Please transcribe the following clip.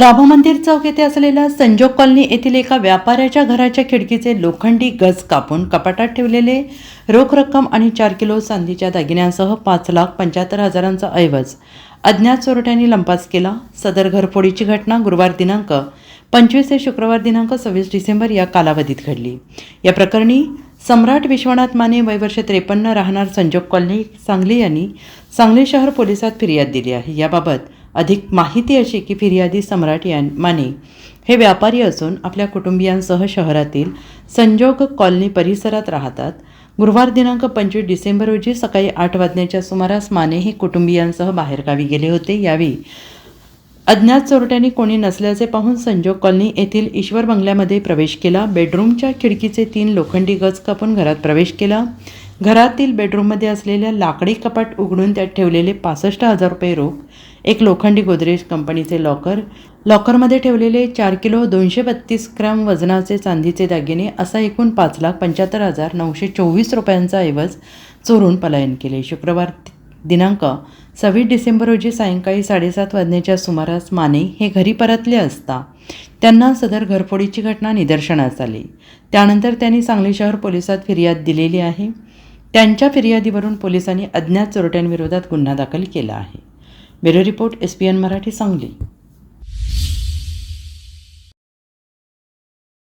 राम मंदिर चौक येथे असलेल्या संजोग कॉलनी येथील एका व्यापाऱ्याच्या घराच्या खिडकीचे लोखंडी गज कापून कपाटात ठेवलेले रोख रक्कम आणि चार किलो चांदीच्या दागिन्यांसह पाच लाख पंच्याहत्तर हजारांचा ऐवज. अज्ञात चोरट्यांनी लंपास केला. सदर घरफोडीची घटना गुरुवार दिनांक पंचवीस ते शुक्रवार दिनांक सव्वीस डिसेंबर या कालावधीत घडली. या प्रकरणी सम्राट विश्वनाथ माने वयवर्ष त्रेपन्न राहणार संजोग कॉलनी सांगली यांनी सांगली शहर पोलिसात फिर्याद दिली आहे. याबाबत अधिक माहिती अशी की फिर्यादी सम्राट यां माने. हे व्यापारी असून आपल्या कुटुंबियांसह शहरातील संजोग कॉलनी परिसरात राहतात. गुरुवार दिनांक पंचवीस डिसेंबर रोजी सकाळी आठ वाजण्याच्या सुमारास माने हे कुटुंबियांसह बाहेरगावी गेले होते. यावेळी अज्ञात चोरट्यांनी कोणी नसल्याचे पाहून संजोग कॉलनी येथील ईश्वर बंगल्यामध्ये प्रवेश केला. बेडरूमच्या खिडकीचे तीन लोखंडी गज कापून घरात प्रवेश केला. घरातील बेडरूममध्ये असलेल्या लाकडी कपाट उघडून त्यात ठेवलेले पासष्ट हजार रुपये रोख एक लोखंडी गोदरेज कंपनीचे लॉकर लॉकरमध्ये ठेवलेले चार किलो दोनशे बत्तीस ग्राम वजनाचे चांदीचे दागिने असा एकूण पाच लाख पंच्याहत्तर हजार नऊशे चोवीस रुपयांचा ऐवज चोरून पलायन केले. शुक्रवार दिनांक सव्वीस डिसेंबर रोजी सायंकाळी साडेसात वाजण्याच्या सुमारास माने हे घरी परतले असता त्यांना सदर घरफोडीची घटना निदर्शनास आली. त्यानंतर त्यांनी सांगली शहर पोलिसात फिर्याद दिलेली आहे. त्यांच्या फिर्यादीवरून पोलिसांनी अज्ञात चोरट्यांविरोधात गुन्हा दाखल केला आहे. Bureau report S P N Marathi Sangli.